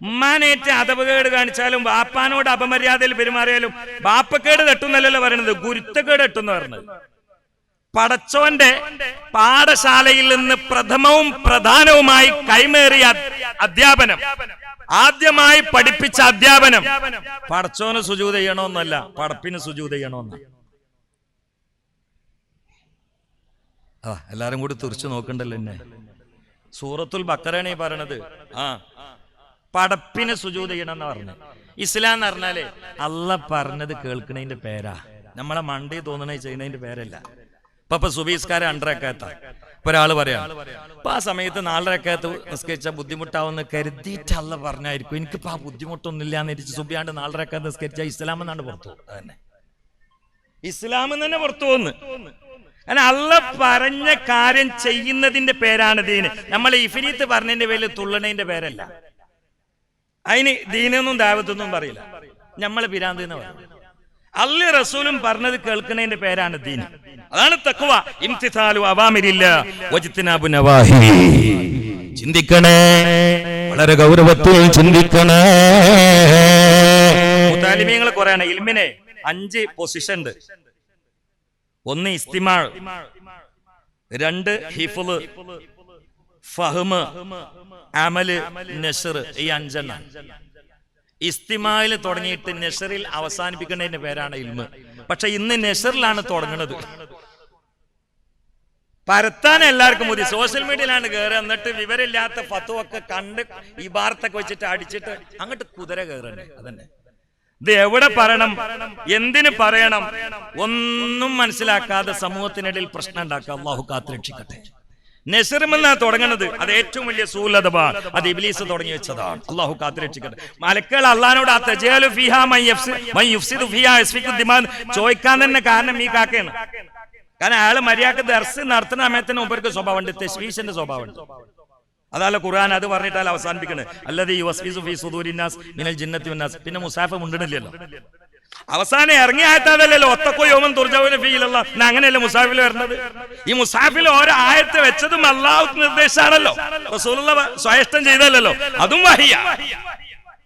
ഉമ്മാനേറ്റ് അതപകേട് കാണിച്ചാലും ബാപ്പാനോട് അപമര്യാദയിൽ പെരുമാറിയാലും ബാപ്പക്കേട് തട്ടുന്നല്ലോ പറയണത് ഗുരുത്തക്കേട് തട്ടുന്ന പറഞ്ഞത് പടച്ചോന്റെ പാഠശാലയിൽ നിന്ന് പ്രഥമവും പ്രധാനവുമായി കൈമേറിയ അധ്യാപനം ആദ്യമായി പഠിപ്പിച്ച അധ്യാപനം. പടച്ചോന് സുജൂത ചെയ്യണമെന്നല്ല പടപ്പിന് സുജൂത ചെയ്യണമെന്ന. എല്ലാരും കൂടി തുറച്ചു നോക്കണ്ടല്ലോ എന്നെ. സൂറത്തുൽ ബക്കറാണ് ഈ പറയണത്. ആ പടപ്പിന് സുജൂത ചെയ്യണം എന്ന് പറഞ്ഞു ഇസ്ലാം എന്ന് പറഞ്ഞാലേ അല്ല പറഞ്ഞത് കേൾക്കണതിന്റെ പേരാ. നമ്മളെ മണ്ടി തോന്നണേ ചെയ്യുന്നതിന്റെ പേരല്ല. ഇപ്പൊ സുബീസ്കാരം അണ്ടരക്കകത്ത ഇപ്പൊ ഒരാൾ പറയാം അപ്പൊ ആ സമയത്ത് നിസ്കരിച്ച ബുദ്ധിമുട്ടാവുന്ന കരുതിയിട്ട് അല്ല പറഞ്ഞായിരിക്കും. എനിക്കിപ്പോ ആ ബുദ്ധിമുട്ടൊന്നുമില്ല എന്ന് ഇരിച്ച് സുബിയാണ്ട് നാലരക്കകത്ത് നിസ്കരിച്ച ഇസ്ലാം എന്നാണ് പുറത്തു തന്നെ. ഇസ്ലാം തന്നെ പുറത്തു വന്ന് അല്ല പറഞ്ഞ കാര്യം ചെയ്യുന്നതിന്റെ പേരാണ് ദീന്. നമ്മൾ ഇഫിനീത്ത് പറഞ്ഞതിന്റെ പേരിൽ തുള്ളണതിന്റെ പേരല്ല. അതിന് ദീനൊന്നും ദാവത്തൊന്നും പറയില്ല. നമ്മൾ പിരാന്ത് എന്ന് പറയും. അല്ല റസൂലും പറഞ്ഞത് കേൾക്കുന്നതിന്റെ പേരാണ് ദീൻ. അതാണ് തക്കുവ ഇംതിസാലു അവാമിരില്ല വജിത്തിനാബു നവാഹി. ചിന്തിക്കണേ. വളരെ ഗൗരവത്തിൽ ചിന്തിക്കണേ. മുത്താലിമീങ്ങൾ കുറയാണ്. ഇൽമിനെ അഞ്ച് പൊസിഷൻ ഉണ്ട്. ഒന്ന് ഇസ്തിമാൾ രണ്ട് ഹിഫുൽ ഫഹ്മ് അമൽ നഷർ ഈ അഞ്ചെണ്ണം. ഇസ്തിമായിൽ തുടങ്ങിയിട്ട് നെഷറിൽ അവസാനിപ്പിക്കുന്നതിന്റെ പേരാണ് ഇൽമ്. പക്ഷെ ഇന്ന് നെഷറിലാണ് തുടങ്ങുന്നത്. പരത്താൻ എല്ലാവർക്കും മതി സോഷ്യൽ മീഡിയയിലാണ് കയറുക എന്നിട്ട് വിവരമില്ലാത്ത ഫത്തുവൊക്കെ കണ്ട് ഈ വാർത്തൊക്കെ വെച്ചിട്ട് അടിച്ചിട്ട് അങ്ങോട്ട് കുതിര കയറണ്ടേ അതന്നെ. ഇത് എവിടെ പറയണം? എന്തിന് പറയണം? ഒന്നും മനസ്സിലാക്കാതെ സമൂഹത്തിനിടയിൽ പ്രശ്നം ഉണ്ടാക്കുക. അള്ളാഹു കാത്തുരക്ഷിക്കട്ടെ. നെസറുമെന്നാ തുടങ്ങുന്നത്. അത് ഏറ്റവും വലിയ സൂലതബ. അത് ഇബ്ലീസ് തുടങ്ങി വെച്ചതാണ്. അള്ളാഹു കാത്തിരക്ഷിക്കട്ടെ. മലക്കൾ അള്ളഹാനോട് ചോദിക്കാൻ തന്നെ കാരണം ഈ കാക്കയാണ്. കാരണം അയാൾ മര്യാദയ്ക്ക് ദർസ് നടത്തുന്ന സമയത്തിന് മുമ്പർക്ക് സ്വഭാവമുണ്ട്. തെശ്വീശന്റെ സ്വഭാവമുണ്ട്. അതല്ല ഖുർആൻ അത് പറഞ്ഞിട്ടാൽ അവസാനിപ്പിക്കണേ അല്ലാതെ ഈ വസ്ഫീസ് ഫീസ് സുദൂരിന്നാസ് മിനൽ ജിന്നത്തി പിന്നെ മുസാഫ മുണ്ടണില്ലല്ലോ അവസാനം ഇറങ്ങി ആയത്താതല്ലോ ഒത്തക്കോ യോമൻ തുർജാവിന് ഫീലുള്ള അങ്ങനെയല്ലേ മുസാഫിൽ വരുന്നത് ഈ മുസാഫിൽ ഓരോ ആയത്ത് വെച്ചതും അള്ളാഹു നിർദ്ദേശമാണല്ലോ സ്വയഷ്ടം ചെയ്തല്ലോ അതും വഹിയ.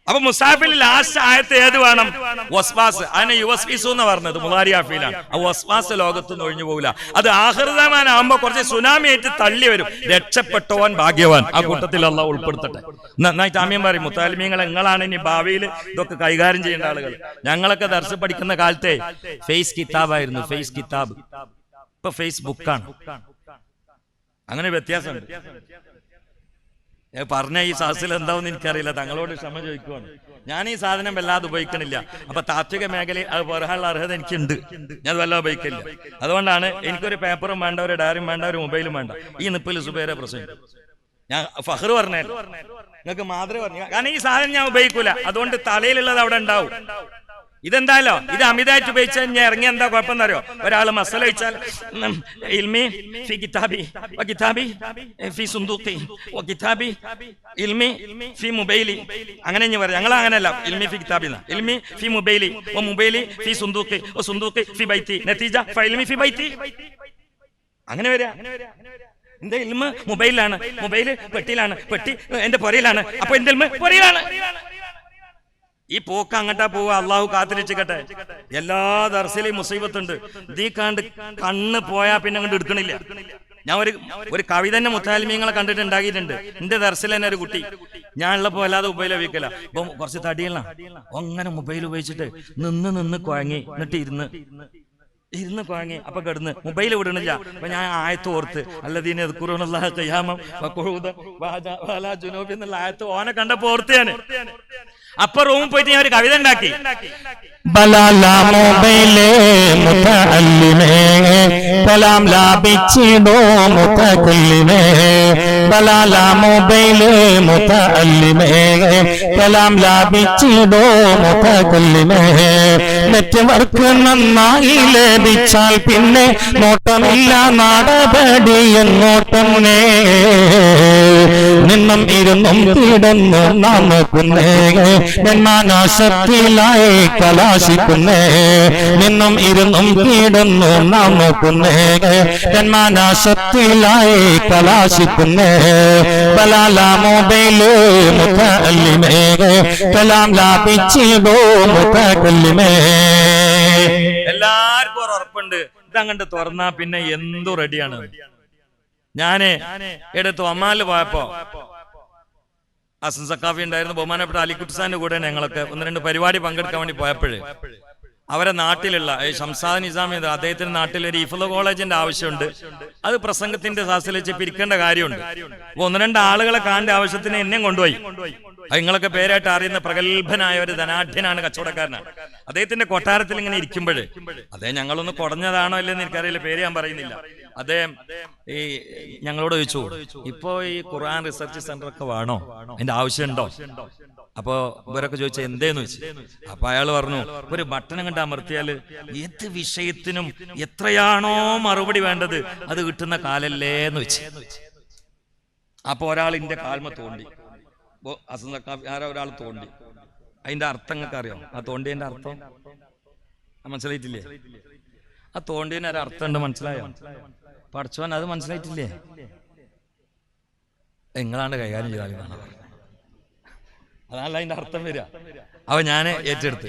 അപ്പൊ മുസാഫിൽ ലാസ്റ്റ് ആയത്ത് ഏത് വേണം? വസ്വാസ്. അതിനെ യുവസ്വീസു എന്ന് പറഞ്ഞത്. മുലാരിയാഫിലാണ് ആ വസ്വാസ് ലോകത്ത് നിന്ന് ഒഴിഞ്ഞു പോകില്ല അത് ആഹൃതമാനാകുമ്പോ കുറച്ച് സുനാമി ആയിട്ട് തള്ളി വരും. രക്ഷപ്പെട്ടവൻ ഭാഗ്യവാൻ. ആ കൂട്ടത്തിൽ അല്ല ഉൾപ്പെടുത്തട്ടെ. നന്നായിട്ട് ആമ്യം പറയും മുത്താലിമീങ്ങൾ നിങ്ങളാണ് ഇനി ഭാവിയിൽ ഇതൊക്കെ കൈകാര്യം ചെയ്യേണ്ട ആളുകൾ. ഞങ്ങളൊക്കെ ദർശ പഠിക്കുന്ന കാലത്തെ ഫേസ് കിതാബായിരുന്നു ഫേസ് കിതാബ്. ഇപ്പൊ ഫേസ്ബുക്കാണ്. അങ്ങനെ വ്യത്യാസമുണ്ട്. പറഞ്ഞ ഈ സാസിൽ എന്താവെന്ന് എനിക്കറിയില്ല. തങ്ങളോട് ക്ഷമ ചോദിക്കുവാണ്. ഞാൻ ഈ സാധനം വല്ലാതെ ഉപയോഗിക്കണില്ല. അപ്പൊ താത്വിക മേഖലയിൽ അത് പറയാനുള്ള അർഹത എനിക്കുണ്ട്. ഞാൻ അത് വല്ലാതെ ഉപയോഗിക്കില്ല അതുകൊണ്ടാണ് എനിക്കൊരു പേപ്പറും വേണ്ട ഒരു ഡയറിയും വേണ്ട ഒരു മൊബൈലും വേണ്ട. ഈ നിപ്പിൽ സുബേര പ്രസംഗം. ഞാൻ ഫഹർ പറഞ്ഞു നിങ്ങൾക്ക് മാതൃ പറഞ്ഞു കാരണം ഈ സാധനം ഞാൻ ഉപയോഗിക്കൂല. അതുകൊണ്ട് തലയിലുള്ളത് അവിടെ ഉണ്ടാവും. ഇതെന്താലോ? ഇത് അമിതായിട്ട് ഉപയോഗിച്ചാൽ ഞാൻ ഇറങ്ങി എന്താ കുഴപ്പം അറിയോ ഒരാൾ മസല വെച്ചാൽ ഇൽമി ഫി കിതാബി വ കിതാബി ഫി സുന്ദൂഖി വ കിതാബി ഇൽമി ഫി മൊബൈലി. അങ്ങനെ ഞാൻ പറയാം. ഞങ്ങൾ അങ്ങനെയല്ല. ഇൽമി ഫി കിതാബി ഇൽമി ഫി മൊബൈലി ഓ മൊബൈലി ഫി സുന്ദൂഖി ഓ സുന്ദൂഖി ഫി ബൈത്തി. നതീജ ഫൈൽമി ഫി ബൈത്തി. അങ്ങനെ വരാ. എന്റെ ഇൽമ മൊബൈലിലാണ്. മൊബൈൽ പെട്ടിയിലാണ്. പെട്ടി എന്റെ പുരയിലാണ്. അപ്പൊ എന്റെ ഇൽമ പൊരയിലാണ്. ഈ പോക്ക് അങ്ങട്ടാ പോവുക അള്ളാഹു കാത്തിരിച്ചിക്കട്ടെ. എല്ലാ ദർശയിലും മുസീബത്തുണ്ട്. ദീ കണ്ട് കണ്ണ് പോയാ പിന്നെ അങ്ങോട്ട് എടുക്കണില്ല. ഞാൻ ഒരു ഒരു കവി തന്നെ മുത്താലിമീങ്ങളെ കണ്ടിട്ട് ഉണ്ടാക്കിയിട്ടുണ്ട്. എന്റെ ദർശയിൽ തന്നെ ഒരു കുട്ടി. ഞാൻ ഉള്ളപ്പോ അല്ലാതെ മൊബൈൽ ഉപയോഗിക്കല. ഇപ്പൊ കുറച്ച് തടിയല്ല അങ്ങനെ മൊബൈൽ ഉപയോഗിച്ചിട്ട് നിന്ന് നിന്ന് കുഴങ്ങി എന്നിട്ട് ഇരുന്ന്. ഇരുന്ന് കുഴങ്ങി അപ്പൊ കിടന്ന്. മൊബൈൽ വിടണില്ല. അപ്പൊ ഞാൻ ആയത്ത് ഓർത്ത് എന്നുള്ള ആയത്ത് ഓനെ കണ്ടപ്പോ ഓർത്തയാണ് അപ്പൊ റൂമിൽ പോയിട്ട് ഞാൻ ഒരു കവിത ഉണ്ടാക്കി. നെറ്റ്വർക്ക് നന്നായി ലഭിച്ചാൽ പിന്നെ നോട്ടമില്ല നടപടി എന്നോട്ടം നിന്നും ഇരുന്നും കിടന്നു നമുക്കുന്നേ ഞാൻ മാനാശത്തിലായി കലാശിക്കുന്നേ. നിന്നും ഇരുന്നും കീടുന്നു നാം നോക്കുന്നേ ഞാൻ മാനാശത്തിലായി കലാശിക്കുന്നേ. ബലാല മൊബൈൽ മുത്തല്ലിമേ കലാം ലാഭിച്ചിടോ മുത്തല്ലിമേ എല്ലാവർക്കും ഒരു ഉറപ്പുണ്ട്. ഇതങ്ങണ്ട് തുറന്നാ പിന്നെ എന്തു റെഡിയാണ് ഞാൻ എടുത്തു അമ്മാൽ പോയപ്പോ അസൻ സക്കാഫി ഉണ്ടായിരുന്നു. ബഹുമാനപ്പെട്ട അലിക്കുട്ടിസാന്റെ കൂടെ ഞങ്ങളൊക്കെ ഒന്ന് രണ്ട് പരിപാടി പങ്കെടുക്കാൻ വേണ്ടി പോയപ്പോഴേ അവരെ നാട്ടിലുള്ള ഷംസാദ് നിസാമി അദ്ദേഹത്തിന്റെ നാട്ടിൽ ഒരു ഇഫ്ല കോളേജിന്റെ ആവശ്യമുണ്ട്. അത് പ്രസംഗത്തിന്റെ സാസിൽ പിരിക്കേണ്ട കാര്യമുണ്ട്. അപ്പൊ ഒന്ന് രണ്ട് ആളുകളെ കാണേണ്ട ആവശ്യത്തിന് എന്നെ കൊണ്ടുപോയി. നിങ്ങളൊക്കെ പേരായിട്ട് അറിയുന്ന പ്രഗത്ഭനായ ഒരു ധനാഢ്യനാണ് കച്ചവടക്കാരനാണ്. അദ്ദേഹത്തിന്റെ കൊട്ടാരത്തിൽ ഇങ്ങനെ ഇരിക്കുമ്പോൾ അദ്ദേഹം ഞങ്ങളൊന്ന് കുടഞ്ഞതാണോ ഇല്ലെന്ന് എനിക്കറിയില്ല പേര് ഞാൻ പറയുന്നില്ല. അദ്ദേഹം ഈ ഞങ്ങളോട് ചോദിച്ചു ഇപ്പോ ഈ ഖുർആൻ റിസർച്ച് സെന്റർ ഒക്കെ വേണോ? അതിന്റെ ആവശ്യമുണ്ടോ? അപ്പോ ഇവരൊക്കെ ചോദിച്ചാൽ എന്തേന്ന്? വെച്ചു അപ്പൊ അയാൾ പറഞ്ഞു ഒരു ബട്ടൺ കണ്ട് അമർത്തിയാൽ ഏത് വിഷയത്തിനും എത്രയാണോ മറുപടി വേണ്ടത് അത് കിട്ടുന്ന കാലല്ലേ? എന്ന് വെച്ച് അപ്പൊ ഒരാൾ ഇന്റെ കാൽമ തോണ്ടി. ആരോ ഒരാൾ തോണ്ടി. അതിന്റെ അർത്ഥം നിങ്ങൾക്ക് അറിയാം? ആ തോണ്ടിന്റെ അർത്ഥം? മനസ്സിലായിട്ടില്ലേ? ആ തോണ്ടിന് ഒരു അർത്ഥം ഉണ്ട് മനസ്സിലായോ? പഠിച്ചവൻ അത് മനസ്സിലായിട്ടില്ലേ? നിങ്ങളാണ് കൈകാര്യം ചെയ്താൽ പറഞ്ഞത് അതല്ല അതിന്റെ അർത്ഥം വരിക. അപ്പൊ ഞാൻ ഏറ്റെടുത്ത്.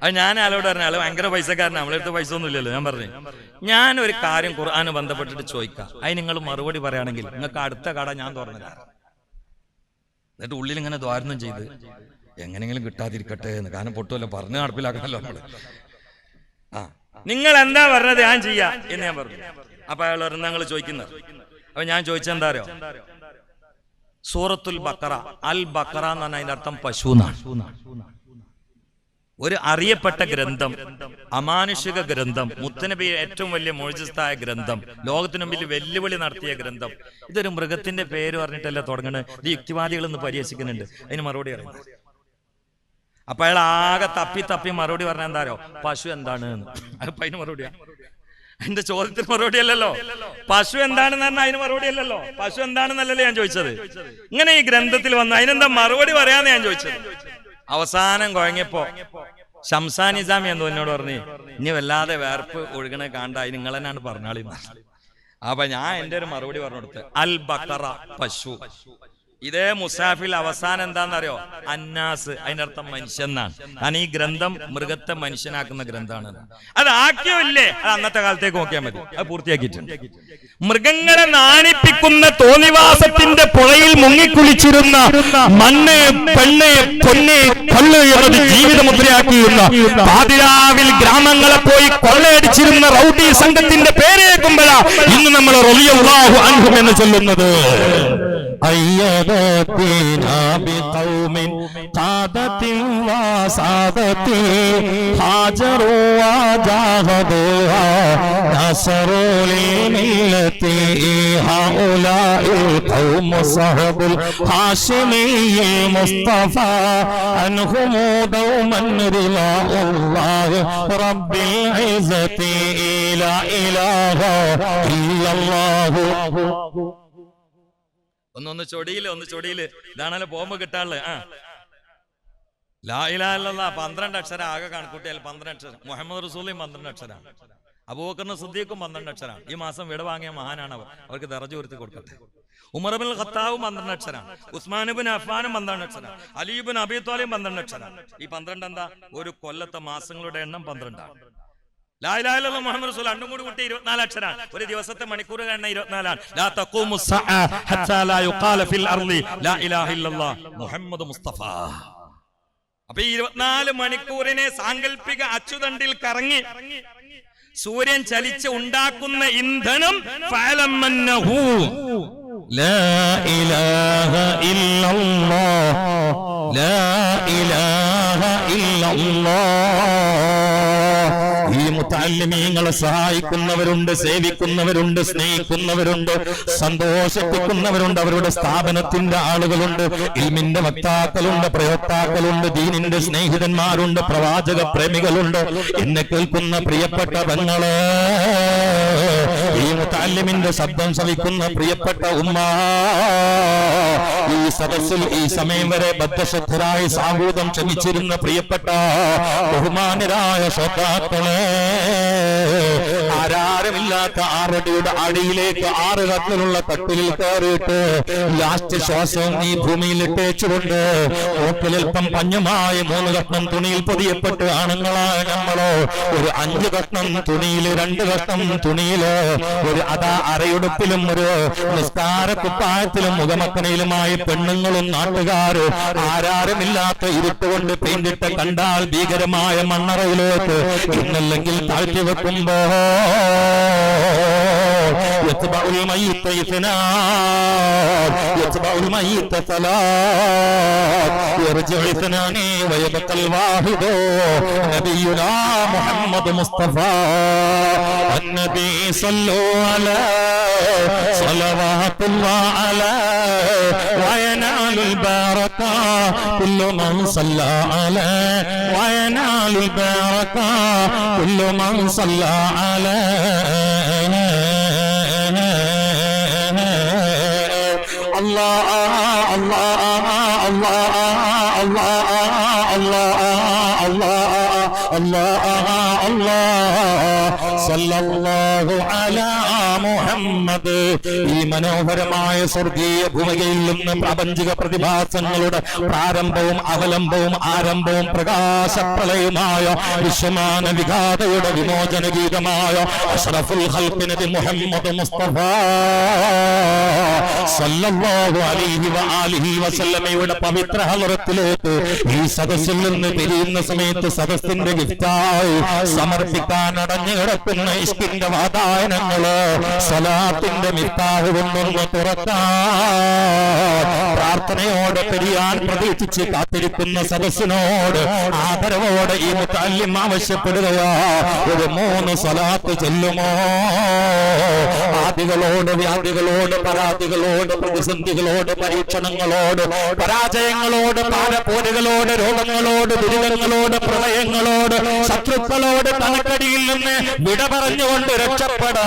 അപ്പൊ ഞാൻ ആളോട് പറഞ്ഞു ആൾ ഭയങ്കര പൈസക്കാരനാണ് നമ്മളെടുത്ത് പൈസ ഒന്നും ഇല്ലല്ലോ. ഞാൻ പറഞ്ഞു ഞാൻ ഒരു കാര്യം ഖുർആാന് ബന്ധപ്പെട്ടിട്ട് ചോദിക്കാം. അതിന് നിങ്ങൾ മറുപടി പറയുകയാണെങ്കിൽ നിങ്ങൾക്ക് അടുത്ത കട ഞാൻ തുറന്നു തരാം എന്നിട്ട് ഉള്ളിൽ ഇങ്ങനെ ദ്വാരണം ചെയ്ത് എങ്ങനെങ്കിലും കിട്ടാതിരിക്കട്ടെ എന്ന്. കാരണം പൊട്ടുമല്ലോ പറഞ്ഞ് നടപ്പിലാക്കണമല്ലോ നമ്മൾ. ആ നിങ്ങൾ എന്താ പറഞ്ഞത് ഞാൻ ചെയ്യാ എന്ന് ഞാൻ പറഞ്ഞു. അപ്പൊ അയാൾ പറഞ്ഞു ഞങ്ങൾ ചോദിക്കുന്നത്. അപ്പൊ ഞാൻ ചോദിച്ചെന്താ അറിയോ? സൂറത്തുൽ ബക്കറ അൽ ബക്കറ എന്ന് പറഞ്ഞാൽ അതിന്റെ അർത്ഥം പശു ഒരു അറിയപ്പെട്ട ഗ്രന്ഥം അമാനുഷിക ഗ്രന്ഥം മുത്തനബി ഏറ്റവും വലിയ മോചിസ്ഥായ ഗ്രന്ഥം ലോകത്തിനു മുമ്പിൽ വെല്ലുവിളി നടത്തിയ ഗ്രന്ഥം. ഇതൊരു മൃഗത്തിന്റെ പേര് പറഞ്ഞിട്ടല്ല തുടങ്ങുന്നത് ഇത് യുക്തിവാദികൾ ഇന്ന് പരിഹസിക്കുന്നുണ്ട്. അതിന് മറുപടി പറഞ്ഞു അപ്പൊ അയാൾ ആകെ തപ്പി തപ്പി മറുപടി പറഞ്ഞ എന്താരോ പശു എന്താണ്. അപ്പൊ അതിന് മറുപടിയാ? എന്റെ ചോദ്യത്തിന് മറുപടി അല്ലല്ലോ. പശു എന്താണെന്ന് പറഞ്ഞാൽ അതിന് മറുപടി അല്ലല്ലോ. പശു എന്താണെന്നല്ലല്ലോ ഞാൻ ചോദിച്ചത്. ഇങ്ങനെ ഈ ഗ്രന്ഥത്തിൽ വന്ന് അതിനെന്താ മറുപടി പറയാന്ന് ഞാൻ ചോദിച്ചത്. അവസാനം കുഴങ്ങിയപ്പോ ഷംസാൻ നിസാമി എന്തോ എന്നോട് പറഞ്ഞു. ഇനി വല്ലാതെ വേർപ്പ് ഒഴുകണ കാണ്ട നിങ്ങൾ തന്നെയാണ് പറഞ്ഞാളി അപ്പൊ ഞാൻ എന്റെ ഒരു മറുപടി പറഞ്ഞു കൊടുത്ത് അൽ ബക്കറ പശു. ഇതേ മുസാഫിൽ അവസാനം എന്താണെന്നറിയോ? അന്നാസ് അതിന്റെ അർത്ഥം മനുഷ്യൻ എന്നാണ് കാരണം ഈ ഗ്രന്ഥം മൃഗത്തെ മനുഷ്യനാക്കുന്ന ഗ്രന്ഥമാണ്. അത് ആക്കിയോ ഇല്ലേ അത് അന്നത്തെ കാലത്തേക്ക് നോക്കിയാൽ മതി. അത് പൂർത്തിയാക്കിയിട്ടുണ്ട്. മൃഗങ്ങളെ നാണിപ്പിക്കുന്ന തോന്നിവാസത്തിന്റെ പുഴയിൽ മുങ്ങിക്കുളിച്ചിരുന്ന മണ്ണ് പെണ്ണ് പൊന്ന് കള്ള് എന്നത് ജീവിതമുദ്രയാക്കിയിരുന്ന പാതിരാവിൽ ഗ്രാമങ്ങളെ പോയി കൊള്ളയടിച്ചിരുന്ന റൗഡി സംഘത്തിന്റെ പേരേക്കുമ്പോഴാണ് ഇന്ന് നമ്മൾ റൊലിയ ഉറാഹു അൻഹു എന്ന് ചൊല്ലുന്നത്. أيدتنا بقوم قادة وسادة هاجروا وجاهدوها نصروا للملة هؤلاء القوم صهب الهاشمي المصطفى عنهم دوما رضاء الله رب العزة لا إله إلا الله. ഒന്നൊന്ന് ചൊടിയിൽ ഒന്ന് ചൊടിയിൽ. ഇതാണല്ലോ പോകുമ്പോ കിട്ടാനുള്ളത്. ആ. ലാ ഇലാഹ ഇല്ലല്ലാഹ് പന്ത്രണ്ട് അക്ഷരം ആകെ കണക്കൂട്ടിയാൽ പന്ത്രണ്ട് അക്ഷരം. മുഹമ്മദ് റസൂലിയും പന്ത്രണ്ട് അക്ഷരമാണ് അബൂബക്കറിന് സുദ്ദീഖും പന്ത്രണ്ട് അക്ഷരമാണ് ഈ മാസം വിട വാങ്ങിയ മഹാനാണ് അവർ അവർക്ക് ദറജ ഉയർത്തി കൊടുക്കട്ടെ. ഉമർബിൻ ഖത്താവും പന്ത്രണ്ട് അക്ഷരമാണ് ഉസ്മാനുബിൻ അഫ്ഫാനും പന്ത്രണ്ട് അക്ഷരമാണ് അലീബിൻ അബി തോലയും പന്ത്രണ്ട് അക്ഷരമാണ് ഈ പന്ത്രണ്ട് എന്താ? ഒരു കൊല്ലത്തെ മാസങ്ങളുടെ എണ്ണം പന്ത്രണ്ടാണ്. ലായിലായിലുള്ള മുഹമ്മദ് റസൂൽ രണ്ടും കൂടി കൂട്ടി ഇരുപത്തിനാല് അക്ഷരാണ് ഒരു ദിവസത്തെ മണിക്കൂർ എണ്ണ ഇരുപത്തിനാലാണ് ലാ തഖൂമു സ്സഅ ഹത്താ ലാ യുഖാല ഫിൽ അർളി ലാ ഇലാഹ ഇല്ലല്ലാഹ് മുഹമ്മദ് മുസ്തഫ അപ്പൊ ഈ ഇരുപത്തിനാല് മണിക്കൂറിനെ സാങ്കല്പിക അച്ചുതണ്ടിൽ കറങ്ങി സൂര്യൻ ചലിച്ച് ഉണ്ടാക്കുന്ന ഇന്ധനം ഫഅലമന്നഹു لا إله إلا الله لا إله إلا الله ഈ മുത്താലിമീങ്ങളെ സഹായിക്കുന്നവരുണ്ട് സേവിക്കുന്നവരുണ്ട് സ്നേഹിക്കുന്നവരുണ്ട് സന്തോഷിപ്പിക്കുന്നവരുണ്ട് അവരുടെ സ്ഥാപനത്തിന്റെ ആളുകളുണ്ട് ഇൽമിന്റെ വക്താക്കളുണ്ട് പ്രയോക്താക്കളുണ്ട് ദീനിന്റെ സ്നേഹിതന്മാരുണ്ട് പ്രവാചക പ്രേമികളുണ്ട്. എന്നെ കേൾക്കുന്ന പ്രിയപ്പെട്ട പെങ്ങളെ മുത്താലിമീങ്ങൾ ശബ്ദം ശ്രവിക്കുന്ന പ്രിയപ്പെട്ട ഉമ്മ ഈ സദസ്സിൽ ഈ സമയം വരെ ബദ്ധശ്രദ്ധരായി സാഹൂതം ക്ഷമിച്ചിരുന്ന പ്രിയപ്പെട്ട ബഹുമാനരായ ശ്രോതാക്കളെ ആരാരമില്ലാത്ത ആറടിയുടെ അടിയിലേക്ക് ആറ് കത്തിലുള്ള തട്ടിലിൽ കയറിയിട്ട് ലാസ്റ്റ് ശ്വാസം ഈ ഭൂമിയിൽ ഇട്ടേച്ചുകൊണ്ട് മൂക്കിലൽപ്പം പഞ്ഞുമായി മൂന്ന് കഷ്ണം തുണിയിൽ പൊതിയപ്പെട്ട് ആണുങ്ങളായ നമ്മളോ ഒരു അഞ്ച് കഷ്ണം തുണിയിൽ രണ്ട് കഷ്ണം തുണിയിൽ ഒരു അതാ അരയുടുപ്പിലും ഒരു നിസ്കാര കുപ്പായത്തിലും മുഖമക്കനയിലുമായി പെണ്ണുങ്ങളും നാട്ടുകാരും ആരാരുമില്ലാത്ത ഇരുട്ടുകൊണ്ട് പെയിന്റിട്ട കണ്ടാൽ ഭീകരമായ മണ്ണറയിലേക്ക് ഇന്നല്ലെങ്കിൽ താഴ്ത്തി വെക്കുമ്പോ يتبع الميت اثنان يتبع الميت ثلاث يرجع اثنان ويبقى الواحد نبينا محمد مصطفى. النبي صلوا عليه صلوات الله عليه وينال البركة. كل من صلى عليه وينال البركة. كل من صلى عليه. الله الله الله. അല്ലാ അല്ലാ അല്ലാ സല്ലല്ലാഹു അലാ മുഹമ്മദ് ഈ മനോഹരമായ സ്വർഗീയ ഭൂമികയിൽ നിന്ന് പ്രാപഞ്ചിക പ്രതിഭാസങ്ങളുടെ പ്രാരംഭവും അവലംബവും ആരംഭവും പ്രകാശപ്രളയമായ വിശ്വമാന വിഘാതയുടെ വിമോചന ഗീതമായ അഷ്റഫുൽ മുഹമ്മദ് മുസ്തഫ സല്ലല്ലാഹു അലൈഹി പവിത്ര ഹലറത്തിലേക്ക് ഈ സദസ്സിൽ നിന്ന് പിരിയുന്ന സമയത്ത് സദസ്സിന്റെ ഗിഫ്റ്റായി സമർപ്പിക്കാൻ അടഞ്ഞു കിടക്കുന്ന ഇഷ്കിന്റെ വാതായനങ്ങൾ സലാത്തിന്റെ മിത്താഹ് കൊണ്ടൊന്ന് തുറക്കാൻ പ്രാർത്ഥനയോടെ പെരിയാൻ പ്രതീക്ഷിച്ച് കാത്തിരിക്കുന്ന സദസ്സിനോട് ആദരവോടെ ഈ മുത്താല്യം ആവശ്യപ്പെടുകയാ. ഒരു മൂന്ന് സലാത്ത് ചെല്ലുമോ? ആദികളോട് വ്യാധികളോട് പരാതികളോട് പ്രതിസന്ധികളോട് പരീക്ഷണങ്ങളോട് പരാജയങ്ങളോട് പാലപ്പോലുകളോട് രോഗങ്ങളോട് ദുരിതങ്ങളോട് പ്രളയങ്ങളോട് ശത്രുക്കളോട് തലക്കടിയിൽ നിന്ന് വിട പറഞ്ഞുകൊണ്ട് രക്ഷപ്പെടാ.